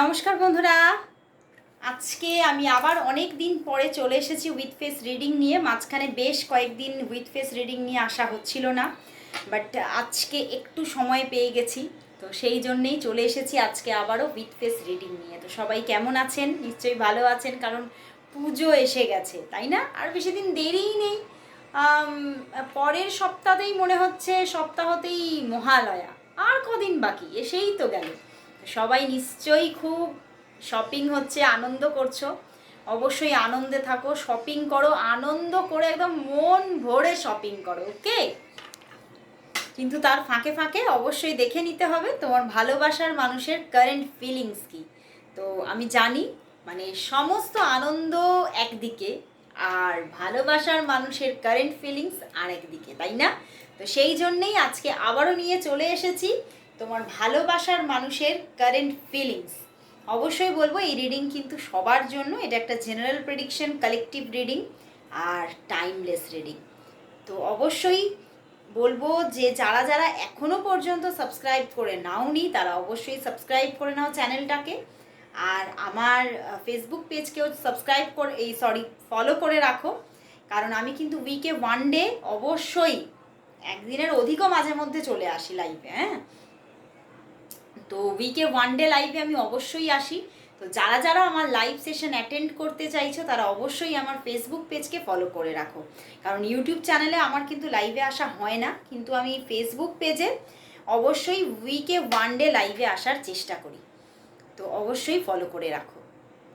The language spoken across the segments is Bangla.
নমস্কার বন্ধুরা। আজকে আমি আবার অনেক দিন পরে চলে এসেছি উইথ ফেস রিডিং নিয়ে। মাঝখানে বেশ কয়েকদিন উইথ ফেস রিডিং নিয়ে আসা হচ্ছিল না। বাট আজকে একটু সময় পেয়ে গেছি। তো সেই জন্যেই চলে এসেছি আজকে আবারও উইথ ফেস রিডিং নিয়ে। তো সবাই কেমন আছেন? নিশ্চয়ই ভালো আছেন, কারণ পুজো এসে গেছে, তাই না? আর বেশি দিন দেরিই নেই। পরের সপ্তাহতেই মনে হচ্ছে সপ্তাহতেই মহালয়া। আর কদিন বাকি? এসেই তো গেল। সবাই নিশ্চয়ই খুব শপিং হচ্ছে, আনন্দ করছ। অবশ্যই আনন্দে থাকো শপিং করো, আনন্দ করে একদম মন ভরে শপিং করো ওকে কিন্তু তার ফাঁকে ফাঁকে অবশ্যই দেখে নিতে হবে তোমার ভালোবাসার মানুষের কারেন্ট ফিলিংস কি। তো আমি জানি মানে সমস্ত আনন্দ একদিকে আর ভালোবাসার মানুষের কারেন্ট ফিলিংস আর একদিকে তাই না? তো সেই জন্যেই আজকে আবারও নিয়ে চলে এসেছি তোমার ভালোবাসার মানুষের কারেন্ট ফিলিংস অবশ্যই বলব, এই রিডিং কিন্তু সবার জন্য, এটা একটা জেনারেল প্রেডিকশন কালেকটিভ রিডিং আর টাইমলেস রিডিং তো অবশ্যই বলব যে, যারা যারা এখনও পর্যন্ত সাবস্ক্রাইব করে নাওনি, তারা অবশ্যই সাবস্ক্রাইব করে নাও চ্যানেলটাকে আর আমার ফেসবুক পেজকেও সাবস্ক্রাইব করে, এই সরি ফলো করে রাখো। কারণ আমি কিন্তু উইকে ওয়ান ডে অবশ্যই একদিনের অধিকও মাঝে মধ্যে চলে আসি লাইভে হ্যাঁ? তো উইকে ওয়ান ডে লাইভে আমি অবশ্যই আসি। তো যারা যারা আমার লাইভ সেশন অ্যাটেন্ড করতে চাইছো, তারা অবশ্যই আমার ফেসবুক পেজকে ফলো করে রাখো। কারণ ইউটিউব চ্যানেলে আমার কিন্তু লাইভে আসা হয় না, কিন্তু আমি ফেসবুক পেজে অবশ্যই উইকে ওয়ান ডে লাইভে আসার চেষ্টা করি। তো অবশ্যই ফলো করে রাখো।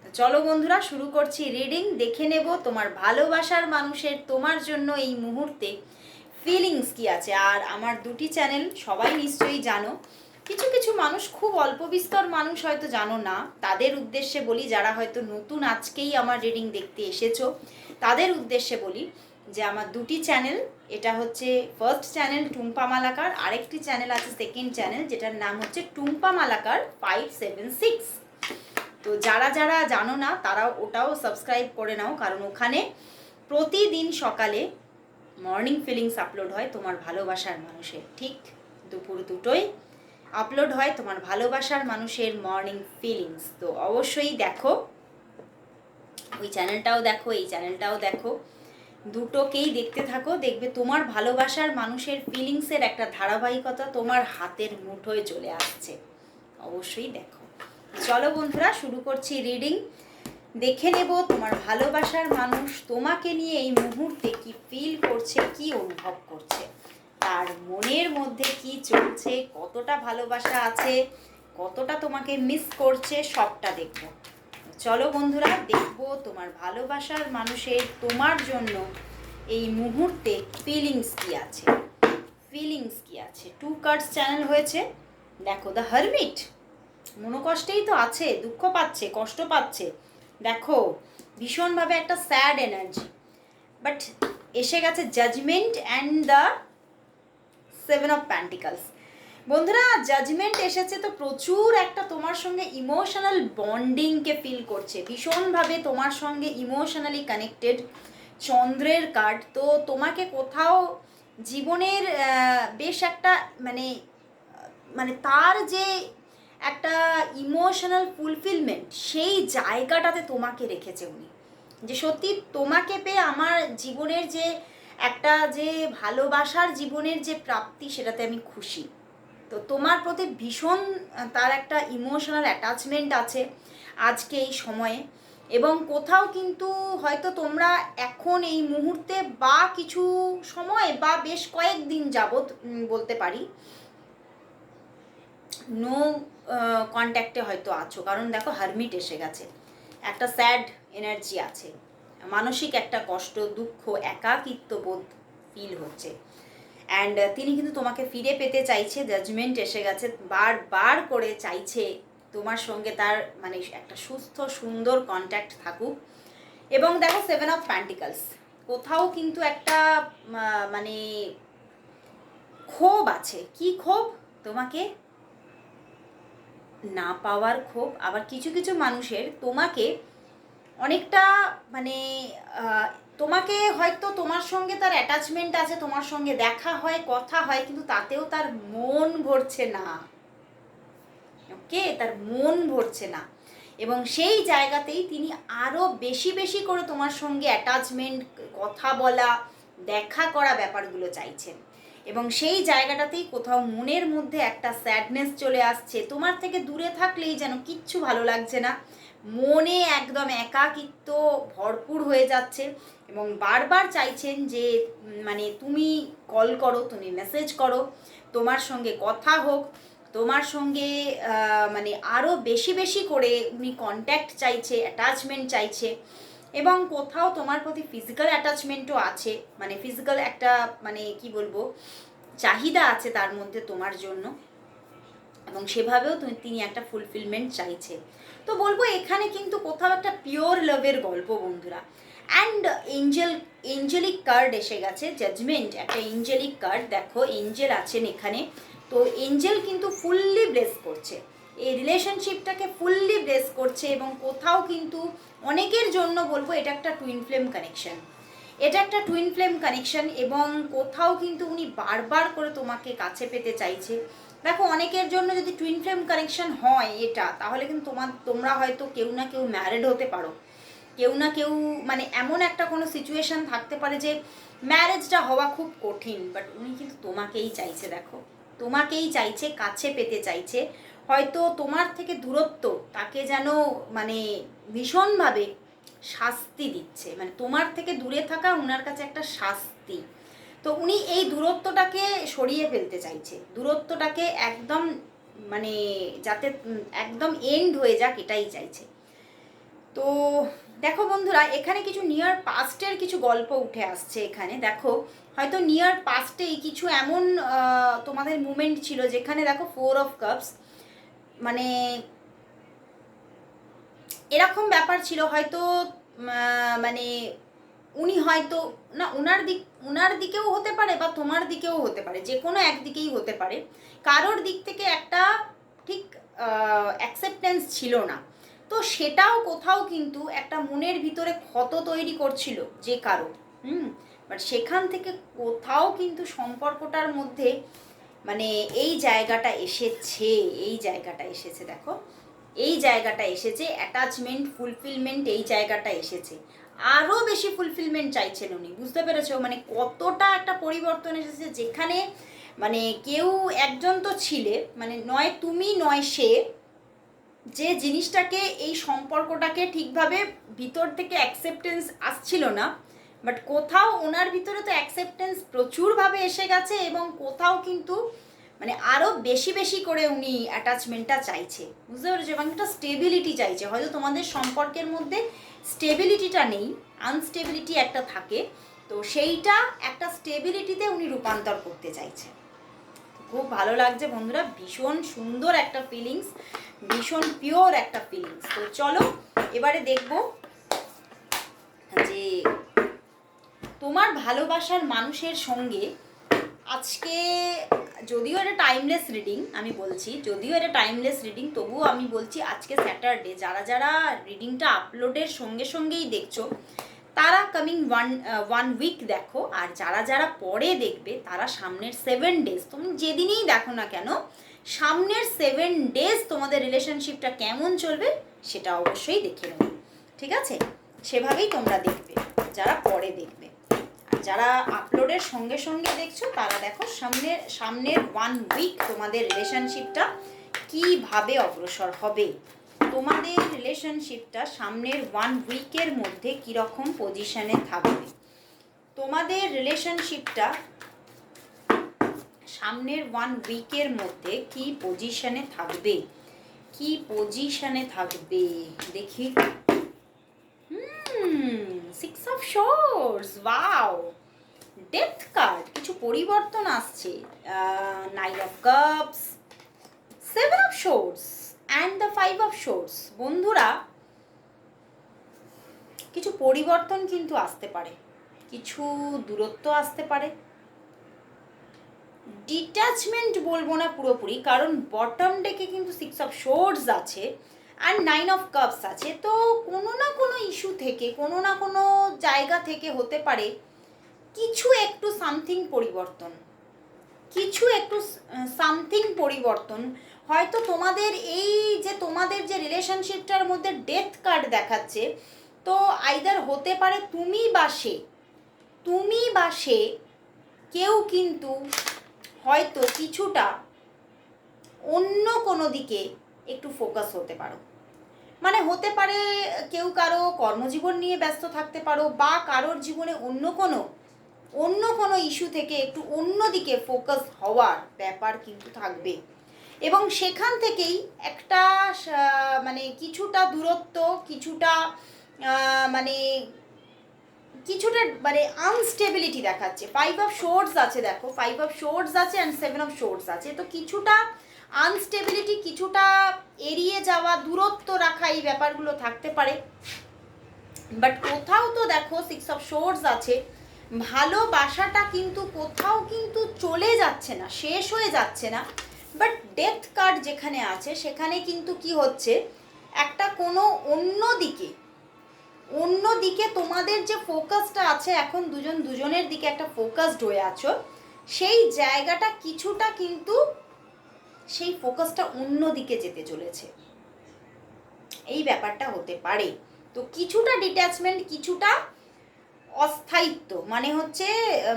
তো চলো বন্ধুরা, শুরু করছি রিডিং দেখে নেব তোমার ভালোবাসার মানুষের তোমার জন্য এই মুহূর্তে ফিলিংস কি আছে। আর আমার দুটি চ্যানেল সবাই নিশ্চয়ই জানো। কিছু কিছু মানুষ খুব অল্প বিস্তর মানুষ হয়তো জানো না। তাদের উদ্দেশ্যে বলি, যারা হয়তো নতুন আজকেই আমার রিডিং দেখতে এসেছ, তাদের উদ্দেশ্যে বলি যে আমার দুটি চ্যানেল এটা হচ্ছে ফার্স্ট চ্যানেল টুম্পা মালাকার, আরেকটি চ্যানেল আছে সেকেন্ড চ্যানেল যেটার নাম হচ্ছে Tumpa Malakar five seven six তো যারা যারা জানো না তারা ওটাও সাবস্ক্রাইব করে নাও, কারণ ওখানে প্রতিদিন সকালে মর্নিং ফিলিংস আপলোড হয় তোমার ভালোবাসার মানুষের। ঠিক দুপুর দুটোই আপলোড হয় তোমার ভালোবাসার মানুষের মর্নিং ফিলিংস তো অবশ্যই দেখো। ওই চ্যানেলটাও দেখো, এই চ্যানেলটাও দেখো। দুটোকেই দেখতে থাকো, দেখবে তোমার ভালোবাসার মানুষের ফিলিংসের একটা ধারাবাহিকতা তোমার হাতের মুঠোয় চলে আসছে। অবশ্যই দেখো। চলো বন্ধুরা, শুরু করছি রিডিং দেখে নেব তোমার ভালোবাসার মানুষ তোমাকে নিয়ে এই মুহূর্তে কি ফিল করছে, কি অনুভব করছে। তার মনের মধ্যে কি চলছে, কতটা ভালোবাসা আছে, কতটা তোমাকে মিস করছে, সবটা দেখব। চলো বন্ধুরা, দেখব তোমার ভালোবাসার মানুষের তোমার জন্য এই মুহূর্তে ফিলিংস কি আছে। ফিলিংস কি আছে? টু কার্ডস চ্যানেল হয়েছে। দেখো দ্য হারমিট মনোকষ্টেই তো আছে, দুঃখ পাচ্ছে, কষ্ট পাচ্ছে। দেখো, ভীষণভাবে একটা স্যাড এনার্জি বাট এসে গেছে judgement and the seven of pentacles বন্ধুরা জাজমেন্ট এসেছে তো প্রচুর একটা তোমার সঙ্গে ইমোশনাল বন্ডিংকে ফিল করছে। ভীষণভাবে তোমার সঙ্গে ইমোশনালি কানেক্টেড চন্দ্রের কার্ড তো তোমাকে কোথাও জীবনের বেশ একটা মানে মানে তার যে একটা ইমোশনাল ফুলফিলমেন্ট সেই জায়গাটাতে তোমাকে রেখেছে উনি। যে সত্যি তোমাকে পেয়ে আমার জীবনের যে একটা যে ভালোবাসার জীবনের যে প্রাপ্তি, সেটাতে আমি খুশি। তো তোমার প্রতি ভীষণ তার একটা ইমোশনাল অ্যাটাচমেন্ট আছে আজকে এই সময়ে। এবং কোথাও কিন্তু হয়তো তোমরা এখন এই মুহূর্তে বা কিছু সময় বা বেশ কয়েকদিন যাবৎ বলতে পারি নো কন্ট্যাক্টে হয়তো আছো। কারণ দেখো হারমিট এসে গেছে। একটা স্যাড এনার্জি আছে। মানসিক একটা কষ্ট, দুঃখ, একাকিত্ব বোধ ফিল হচ্ছে। অ্যান্ড তিনি কিন্তু তোমাকে ফিরে পেতে চাইছে জাজমেন্ট এসে গেছে বারবার করে চাইছে তোমার সঙ্গে তার মানে একটা সুস্থ, সুন্দর কন্ট্যাক্ট থাকুক। এবং দেখো সেভেন অফ প্যান্টিকালস কোথাও কিন্তু একটা মানে ক্ষোভ আছে। কি ক্ষোভ? তোমাকে না পাওয়ার ক্ষোভ। আবার কিছু কিছু মানুষের তোমাকে অনেকটা মানে তোমাকে হয়তো তোমার সঙ্গে তার অ্যাটাচমেন্ট আছে, তোমার সঙ্গে দেখা হয়, কথা হয়, কিন্তু তাতেও তার মন ভরছে না। ওকে? তার মন ভরছে না। এবং সেই জায়গাতেই তিনি আরও বেশি বেশি করে তোমার সঙ্গে অ্যাটাচমেন্ট কথা বলা, দেখা করা ব্যাপারগুলো চাইছেন। এবং সেই জায়গাটাতেই কোথাও মনের মধ্যে একটা স্যাডনেস চলে আসছে। তোমার থেকে দূরে থাকলেই যেন কিচ্ছু ভালো লাগছে না। মনে একদম একাকিত্ব ভরপুর হয়ে যাচ্ছে এবং বারবার চাইছেন যে মানে তুমি কল করো, তুমি মেসেজ করো, তোমার সঙ্গে কথা হোক, তোমার সঙ্গে মানে আরও বেশি বেশি করে উনি কন্ট্যাক্ট চাইছে অ্যাটাচমেন্ট চাইছে এবং কোথাও তোমার প্রতি ফিজিক্যাল অ্যাটাচমেন্টও আছে মানে ফিজিক্যাল একটা মানে কি বলব, চাহিদা আছে তার মধ্যে তোমার জন্য এবং সেভাবেও তুমি তিনি একটা ফুলফিলমেন্ট চাইছে। তো বলব এখানে কিন্তু কোথাও একটা পিওর লাভের গল্প, বন্ধুরা। অ্যান্ড এঞ্জেল এঞ্জেলিক কার্ড এসে গেছে জাজমেন্ট একটা এঞ্জেলিক কার্ড দেখো এঞ্জেল আছেন এখানে। তো এঞ্জেল কিন্তু ফুললি ব্লেস করছে। এই রিলেশনশিপটাকে ফুললি ব্লেস করছে এবং কোথাও কিন্তু অনেকের জন্য বলব এটা একটা টুইন ফ্লেম কানেকশন এটা একটা টুইন ফ্লেম কানেকশন এবং কোথাও কিন্তু উনি বারবার করে তোমাকে কাছে পেতে চাইছে। দেখো, অনেকের জন্য যদি টুইন ফ্লেম কানেকশন হয় এটা, তাহলে কিন্তু তোমার, তোমরা হয়তো কেউ না কেউ ম্যারিড হতে পারো। কেউ না কেউ মানে এমন একটা কোনো সিচুয়েশন থাকতে পারে যে ম্যারেজটা হওয়া খুব কঠিন বাট উনি কিন্তু তোমাকেই চাইছে, দেখো। তোমাকেই চাইছে, কাছে পেতে চাইছে। হয়তো তোমার থেকে দূরত্ব তাকে যেন মানে ভীষণভাবে শাস্তি দিচ্ছে। মানে তোমার থেকে দূরে থাকা ওনার কাছে একটা শাস্তি। তো উনি এই দূরত্বটাকে সরিয়ে ফেলতে চাইছে। দূরত্বটাকে একদম মানে যাতে একদম এন্ড হয়ে যাক এটাই চাইছে। তো দেখো বন্ধুরা, এখানে কিছু নিয়ার পাস্টের কিছু গল্প উঠে আসছে এখানে। দেখো, হয়তো নিয়ার পাস্টেই কিছু এমন তোমাদের মুমেন্ট ছিল যেখানে দেখো ফোর অফ কাপস মানে এরকম ব্যাপার ছিল। হয়তো মানে উনি হয়তো, না ওনার দিক ওনার দিকেও হতে পারে বা তোমার দিকেও হতে পারে, যে কোনো একদিকেই হতে পারে। কারোর দিক থেকে একটা ঠিক অ্যাকসেপ্টেন্স ছিল না। তো সেটাও কোথাও কিন্তু একটা মনের ভিতরে ক্ষত তৈরি করছিল যে কারও, হুম? বাট সেখান থেকে কোথাও কিন্তু সম্পর্কটার মধ্যে মানে এই জায়গাটা এসেছে, এই জায়গাটা এসেছে, দেখো। এই জায়গাটা এসেছে অ্যাটাচমেন্ট ফুলফিলমেন্ট এই জায়গাটা এসেছে। আরও বেশি ফুলফিলমেন্ট চাইছেন উনি, বুঝতে পেরেছ? মানে কতটা একটা পরিবর্তন এসেছে যেখানে মানে কেউ একজন তো ছিলে মানে নয় তুমি, নয় সে, যে জিনিসটাকে, এই সম্পর্কটাকে ঠিকভাবে ভিতর থেকে অ্যাকসেপ্টেন্স আসছিল না বাট কোথাও ওনার ভিতরে তো অ্যাকসেপ্টেন্স প্রচুরভাবে এসে গেছে এবং কোথাও কিন্তু মানে আরও বেশি বেশি করে উনি অ্যাটাচমেন্টটা চাইছে, বুঝতে পেরেছ? এবং একটা স্টেবিলিটি চাইছে, হয়তো তোমাদের সম্পর্কের মধ্যে স্টেবিলিটিটা নেই আনস্টেবিলিটি একটা থাকে, তো সেইটা একটা স্টেবিলিটিতে উনি রূপান্তর করতে চাইছে খুব ভালো লাগছে বন্ধুরা, ভীষণ সুন্দর একটা ফিলিংস ভীষণ পিওর একটা ফিলিংস তো চলো, এবারে দেখব যে তোমার ভালোবাসার মানুষের সঙ্গে আজকে যদিও এটা টাইমলেস রিডিং আমি বলছি, যদিও এটা টাইমলেস রিডিং তবুও আমি বলছি আজকে স্যাটারডে যারা যারা রিডিংটা আপলোডের সঙ্গে সঙ্গেই দেখছ, তারা কামিং ওয়ান ওয়ান উইক দেখো, আর যারা যারা পরে দেখবে, তারা সামনের সেভেন ডেজ তুমি যেদিনই দেখো না কেন, সামনের সেভেন ডেজ তোমাদের রিলেশনশিপটা কেমন চলবে, সেটা অবশ্যই দেখে নেবে। ঠিক আছে? সেভাবেই তোমরা দেখবে, যারা পরে দেখবে। যারা আপলোডের সঙ্গে সঙ্গে দেখছ, তারা দেখো সামনের সামনের ওয়ান উইক তোমাদের রিলেশনশিপটা কীভাবে অগ্রসর হবে? তোমাদের রিলেশনশিপটা সামনের ওয়ান উইকের মধ্যে কীরকম পজিশনে থাকবে? তোমাদের রিলেশনশিপটা সামনের ওয়ান উইকের মধ্যে কি পজিশনে থাকবে? কি পজিশনে থাকবে? দেখি। হুম six of swords wow death card কিছু পরিবর্তন আসছে। Nine of cups seven of swords and the five of swords বন্ধুরা, কিছু পরিবর্তন কিন্তু আসতে পারে। কিছু দূরত্ব আসতে পারে। ডিট্যাচমেন্ট বলব না পুরোপুরি, কারণ বটম ডেকে কিন্তু সিক্স অফ শোর্স আছে আর নাইন অফ কাপস আছে। তো কোনো না কোনো ইস্যু থেকে, কোনো না কোনো জায়গা থেকে হতে পারে কিছু একটু সামথিং পরিবর্তন। কিছু একটু সামথিং পরিবর্তন। হয়তো তোমাদের এই যে তোমাদের যে রিলেশনশিপটার মধ্যে ডেথ কার্ড দেখাচ্ছে, তো আইদার হতে পারে তুমি বা সে। তুমি বা সে, কেউ কিন্তু হয়তো কিছুটা অন্য কোনো দিকে একটু ফোকাস হতে পারো। মানে হতে পারে কেউ কারও কর্মজীবন নিয়ে ব্যস্ত থাকতে পারো বা কারোর জীবনে অন্য কোনো অন্য কোনো ইস্যু থেকে একটু অন্য দিকে ফোকাস হওয়ার ব্যাপার কিন্তু থাকবে। এবং সেখান থেকেই একটা মানে কিছুটা দূরত্ব, কিছুটা মানে কিছুটা মানে আনস্টেবিলিটি দেখাচ্ছে। ফাইভ অফ শোর্টস আছে দেখো। ফাইভ অফ শোর্টস আছে অ্যান্ড সেভেন অফ শোর্টস আছে। তো কিছুটা আনস্টেবিলিটি কিছুটা এড়িয়ে যাওয়া, দূরত্ব রাখা এই ব্যাপারগুলো থাকতে পারে। বাট কোথাও তো দেখো সিক্স অফ শোর্টস আছে। ভালোবাসাটা কিন্তু কোথাও কিন্তু চলে যাচ্ছে না, শেষ হয়ে যাচ্ছে না। বাট ডেথ কার্ড যেখানে আছে, সেখানে কিন্তু কি হচ্ছে? একটা কোনো অন্য দিকে অন্য দিকে তোমাদের যে ফোকাসটা আছে, এখন দুজন দুজনের দিকে একটা ফোকাসড হয়ে আছো, সেই জায়গাটা কিছুটা কিন্তু সেই ফোকাসটা অন্য দিকে যেতে চলেছে। এই ব্যাপারটা হতে পারে। তো কিছুটা ডিট্যাচমেন্ট কিছুটা অস্থায়িত্ব মানে হচ্ছে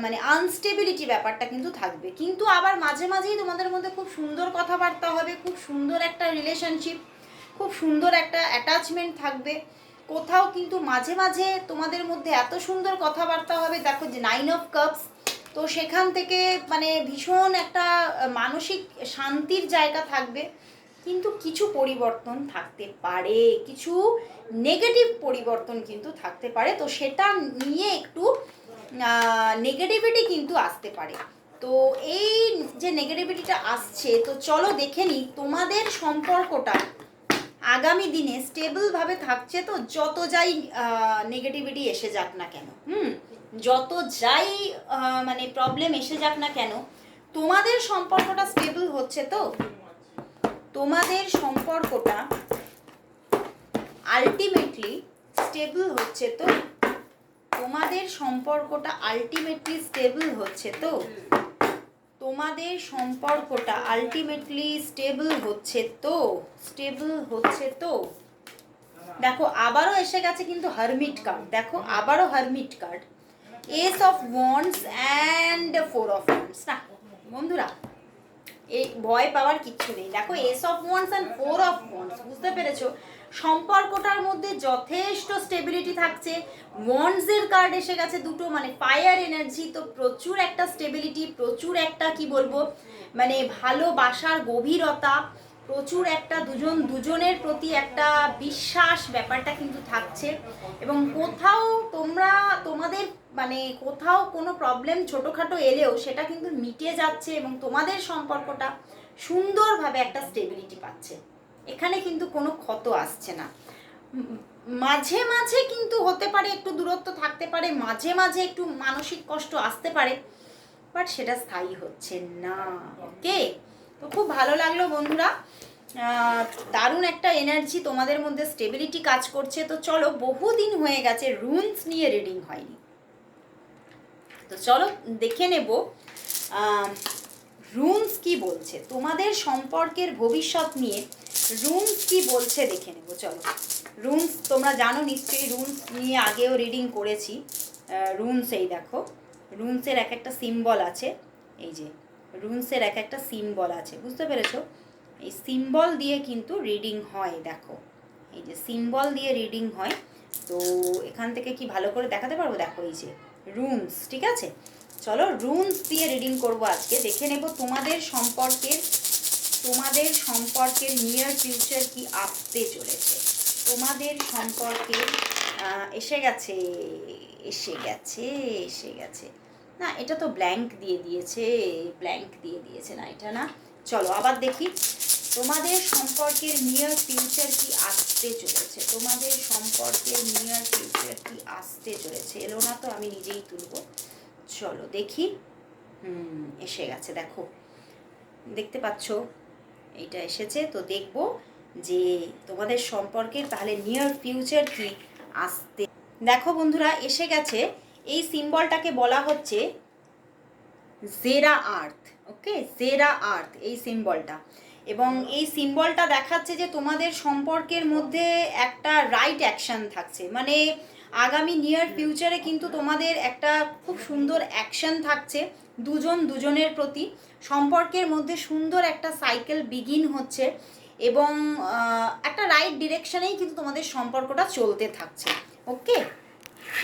মানে আনস্টেবিলিটি ব্যাপারটা কিন্তু থাকবে। কিন্তু আবার মাঝে মাঝেই তোমাদের মধ্যে খুব সুন্দর কথাবার্তা হবে, খুব সুন্দর একটা রিলেশনশিপ খুব সুন্দর একটা অ্যাটাচমেন্ট থাকবে। কোথাও কিন্তু মাঝে মাঝে তোমাদের মধ্যে এত সুন্দর কথাবার্তা হবে, দেখো যে নাইন অফ কাপস তো সেখান থেকে মানে ভীষণ একটা মানসিক শান্তির জায়গা থাকবে। কিন্তু কিছু পরিবর্তন থাকতে পারে, কিছু নেগেটিভ পরিবর্তন কিন্তু থাকতে পারে। তো সেটা নিয়ে একটু নেগেটিভিটি কিন্তু আসতে পারে। তো এই যে নেগেটিভিটিটা আসছে, তো চলো দেখে নিই তোমাদের সম্পর্কটা। আগামী দিনে স্টেবলভাবে থাকছে তো, যত যাই নেগেটিভিটি এসে যাক না কেন, হুম? যত যাই মানে প্রবলেম এসে যাক না কেন, তোমাদের সম্পর্কটা স্টেবল হচ্ছে তো? তোমাদের সম্পর্কটা আলটিমেটলি স্টেবল হচ্ছে তো? তোমাদের সম্পর্কটা আলটিমেটলি স্টেবল হচ্ছে তো? তোমাদের সম্পর্কটা আলটিমেটলি স্টেবল হচ্ছে তো? স্টেবল হচ্ছে তো? দেখো, আবারও এসে গেছে কিন্তু হারমিট কার্ড দেখো, আবারও hermit card ace of wands and four of wands না, বন্ধুরা এই ভয় পাওয়ার কিচ্ছু নেই। দেখো ace of wands and four of wands বুঝতে পেরেছ? সম্পর্কটার মধ্যে যথেষ্ট স্টেবিলিটি থাকছে। ওয়ান্সের কার্ড এসে গেছে দুটো মানে ফায়ার এনার্জি তো প্রচুর একটা স্টেবিলিটি প্রচুর একটা, কি বলব মানে ভালোবাসার গভীরতা, প্রচুর একটা দুজন, দুজনের প্রতি একটা বিশ্বাস ব্যাপারটা কিন্তু থাকছে। এবং কোথাও তোমরা, তোমাদের মানে কোথাও কোনো প্রবলেম ছোটোখাটো এলেও সেটা কিন্তু মিটে যাচ্ছে এবং তোমাদের সম্পর্কটা সুন্দরভাবে একটা স্টেবিলিটি পাচ্ছে। এখানে কিন্তু কোনো ক্ষত আসছে না। মাঝে মাঝে কিন্তু হতে পারে একটু দূরত্ব থাকতে পারে, মাঝে মাঝে একটু মানসিক কষ্ট আসতে পারে বাট সেটা স্থায়ী হচ্ছে না ওকে তো খুব ভালো লাগল বন্ধুরা। দারুণ একটা এনার্জি তোমাদের মধ্যে স্টেবিলিটি কাজ করছে। তো চলো বহুদিন হয়ে গেছে রুনস নিয়ে রিডিং হয়নি। তো চলো দেখে নেব রুনস কি বলছে? তোমাদের সম্পর্কের ভবিষ্যৎ নিয়ে রুনস কি বলছে দেখে নেব, চলো। রুনস, তোমরা জানো নিশ্চয়ই রুনস নিয়ে আগেও রিডিং করেছি। রুনস এই দেখো, রুনসের এক একটা সিম্বল আছে, এই যে, রুনসের এক একটা সিম্বল আছে, বুঝতে পেরেছ? এই সিম্বল দিয়ে কিন্তু রিডিং হয়, দেখো। এই যে সিম্বল দিয়ে রিডিং হয়, তো এখান থেকে কি ভালো করে দেখাতে পারব? দেখো এই যে রুনস ঠিক আছে? চলো রুনস দিয়ে রিডিং করব আজকে। দেখে নেব তোমাদের সম্পর্কের তোমাদের সম্পর্কের নিয়ার ফিউচার কি আসতে চলেছে। তোমাদের সম্পর্কে এসে গেছে এসে গেছে এসে গেছে। না, এটা তো ব্ল্যাঙ্ক দিয়ে দিয়েছে ব্ল্যাঙ্ক দিয়ে দিয়েছে না, এটা না। চলো আবার দেখি। তোমাদের সম্পর্কের নিয়ার ফিউচার কি আসতে চলেছে? তোমাদের সম্পর্কের নিয়ার ফিউচার কি আসতে চলেছে? এলো না তো, আমি নিজেই তুলবো। চলো দেখি। হুম, এসে গেছে, দেখো। দেখতে পাচ্ছ এইটা এসেছে, তো দেখব যে তোমাদের সম্পর্কের তাহলে নিয়ার ফিউচার কি আসতে। দেখো বন্ধুরা, এসে গেছে। এই সিম্বলটাকে বলা হচ্ছে জেরা আর্থ ওকে জেরা আর্থ এই সিম্বলটা এবং এই সিম্বলটা দেখাচ্ছে যে তোমাদের সম্পর্কের মধ্যে একটা রাইট অ্যাকশন থাকছে। মানে আগামী নিয়ার ফিউচারে কিন্তু তোমাদের একটা খুব সুন্দর অ্যাকশন থাকছে, দুজন দুজনের প্রতি। সম্পর্কের মধ্যে সুন্দর একটা সাইকেল বিগিন হচ্ছে এবং একটা রাইট ডিরেকশনেই কিন্তু তোমাদের সম্পর্কটা চলতে থাকছে। ওকে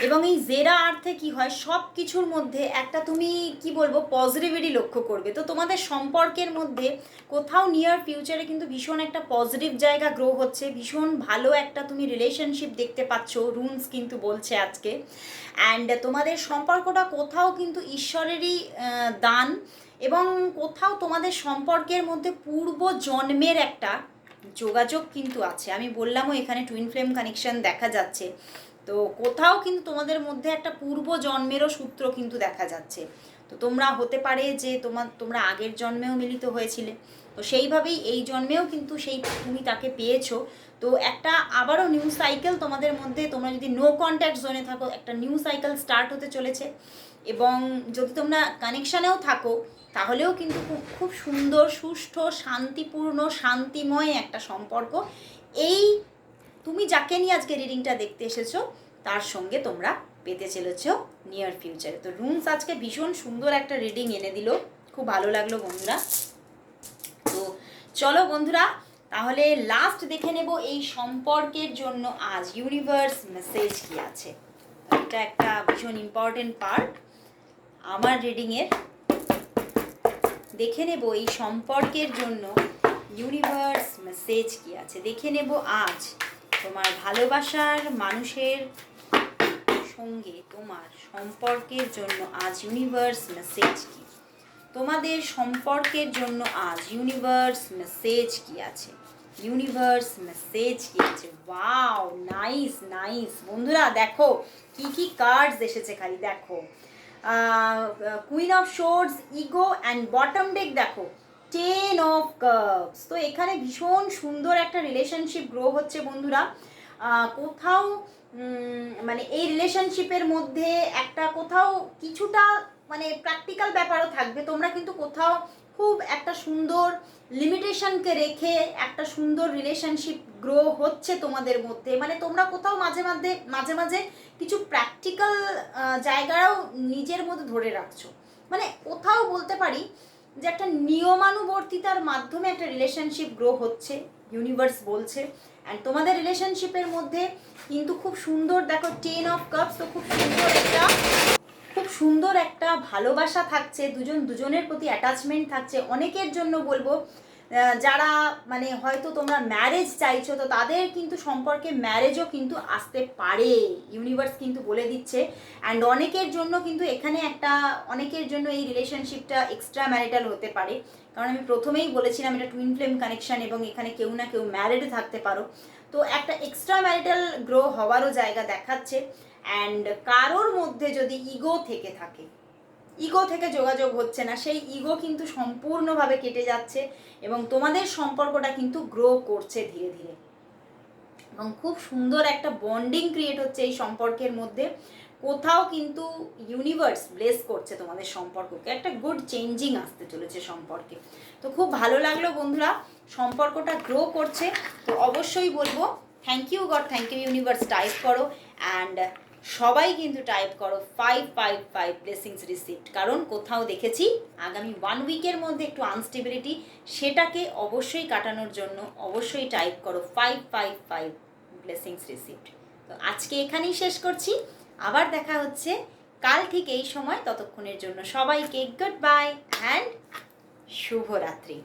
এবং এই জেরা আর্থে কি হয় সব কিছুর মধ্যে একটা তুমি কি বলব পজিটিভিটি লক্ষ্য করবে। তো তোমাদের সম্পর্কের মধ্যে কোথাও নিয়ার ফিউচারে কিন্তু ভীষণ একটা পজিটিভ জায়গা গ্রো হচ্ছে, ভীষণ ভালো একটা তুমি রিলেশনশিপ দেখতে পাচ্ছ রুনস কিন্তু বলছে আজকে। অ্যান্ড তোমাদের সম্পর্কটা কোথাও কিন্তু ঈশ্বরেরই দান এবং কোথাও তোমাদের সম্পর্কের মধ্যে পূর্ব জন্মের একটা যোগাযোগ কিন্তু আছে। আমি বললামও এখানে টুইন ফ্লেম কানেকশন দেখা যাচ্ছে। তো কোথাও কিন্তু তোমাদের মধ্যে একটা পূর্ব জন্মেরও সূত্র কিন্তু দেখা যাচ্ছে। তো তোমরা হতে পারে যে তোমার তোমরা আগের জন্মেও মিলিত হয়েছিলে। তো সেইভাবেই এই জন্মেও কিন্তু সেই তুমি তাকে পেয়েছ। তো একটা আবারও নিউ সাইকেল তোমাদের মধ্যে, তোমরা যদি নো কন্ট্যাক্ট জোনে থাকো, একটা নিউ সাইকেল স্টার্ট হতে চলেছে। এবং যদি তোমরা কানেকশানেও থাকো, তাহলেও কিন্তু খুব খুব সুন্দর, সুষ্ঠু, শান্তিপূর্ণ, শান্তিময় একটা সম্পর্ক। এই তুমি যাকে নিয়ে আজকে রিডিংটা দেখতে এসেছ, তার সঙ্গে তোমরা পেতে চলেছো নিয়ার ফিউচারে তো রুমস আজকে ভীষণ সুন্দর একটা রিডিং এনে দিল। খুব ভালো লাগল বন্ধুরা। তো চলো বন্ধুরা, তাহলে লাস্ট দেখে নেব এই সম্পর্কের জন্য আজ ইউনিভার্স মেসেজ কি আছে। এটা একটা ভীষণ ইম্পর্টেন্ট পার্ট আমার রিডিংয়ের দেখে নেব এই সম্পর্কের জন্য ইউনিভার্স মেসেজ কি আছে। দেখে নেব আজ তোমার ভালোবাসার মানুষের সঙ্গে তোমার সম্পর্কের জন্য আজ ইউনিভার্স মেসেজ কি? তোমাদের সম্পর্কের জন্য আজ ইউনিভার্স মেসেজ কি আছে? ইউনিভার্স মেসেজ কি আছে? ওয়াও নাইস নাইস বন্ধুরা, দেখো, কি কি কার্ডস এসেছে খালি, দেখো। Queen of swords ego and bottom deck দেখো। টেন অফ কাপস তো এখানে ভীষণ সুন্দর একটা রিলেশনশিপ গ্রো হচ্ছে বন্ধুরা। কোথাও মানে এই রিলেশনশিপের মধ্যে একটা কোথাও কিছুটা মানে প্র্যাকটিক্যাল ব্যাপারও থাকবে। তোমরা কিন্তু কোথাও খুব একটা সুন্দর লিমিটেশনকে রেখে একটা সুন্দর রিলেশনশিপ গ্রো হচ্ছে তোমাদের মধ্যে। মানে তোমরা কোথাও মাঝে মাঝে মাঝে মাঝে কিছু প্র্যাকটিক্যাল জায়গাও নিজের মধ্যে ধরে রাখছো। মানে কোথাও বলতে পারি যে একটা নিয়মানুবর্তিতার মাধ্যমে একটা রিলেশনশিপ গ্রো হচ্ছে ইউনিভার্স বলছে। অ্যান্ড তোমাদের রিলেশনশিপের মধ্যে কিন্তু খুব সুন্দর, দেখো টেন অফ কাপস তো খুব সুন্দর একটা, খুব সুন্দর একটা ভালোবাসা থাকছে, দুজন, দুজনের প্রতি অ্যাটাচমেন্ট থাকছে। অনেকের জন্য বলব যারা মানে হয়তো তোমরা ম্যারেজ চাইছো, তো তাদের কিন্তু সম্পর্কে ম্যারেজও কিন্তু আসতে পারে। ইউনিভার্স কিন্তু বলে দিচ্ছে। অ্যান্ড অনেকের জন্য কিন্তু এখানে একটা, অনেকের জন্য এই রিলেশনশিপটা এক্সট্রা ম্যারিটাল হতে পারে। কারণ আমি প্রথমেই বলেছিলাম, এটা টুইন ফ্লেম কানেকশন এবং এখানে কেউ না কেউ ম্যারিড থাকতে পারো। তো একটা এক্সট্রা ম্যারিটাল গ্রো হওয়ারও জায়গা দেখাচ্ছে। অ্যান্ড কারোর মধ্যে যদি ইগো থেকে থাকে ইগো থেকে যোগাযোগ হচ্ছে না, সেই ইগো কিন্তু সম্পূর্ণভাবে কেটে যাচ্ছে এবং তোমাদের সম্পর্কটা কিন্তু গ্রো করছে ধীরে ধীরে। এবং খুব সুন্দর একটা বন্ডিং ক্রিয়েট হচ্ছে এই সম্পর্কের মধ্যে। কোথাও কিন্তু ইউনিভার্স ব্লেস করছে তোমাদের সম্পর্ককে, একটা গুড চেঞ্জিং আসতে চলেছে সম্পর্কে। তো খুব ভালো লাগল বন্ধুরা, সম্পর্কটা গ্রো করছে। তো অবশ্যই বলব thank you god thank you universe type করো অ্যান্ড সবাই কিন্তু টাইপ করো five five five blessings receipt কারণ কোথাও দেখেছি, আগামী ওয়ান উইকের মধ্যে একটু আনস্টেবিলিটি সেটাকে অবশ্যই কাটানোর জন্য অবশ্যই টাইপ করো five five five blessings receipt তো আজকে এখানেই শেষ করছি। আবার দেখা হচ্ছে কাল ঠিক এই সময়, ততক্ষণের জন্য সবাইকে গুড বাই অ্যান্ড শুভরাত্রি।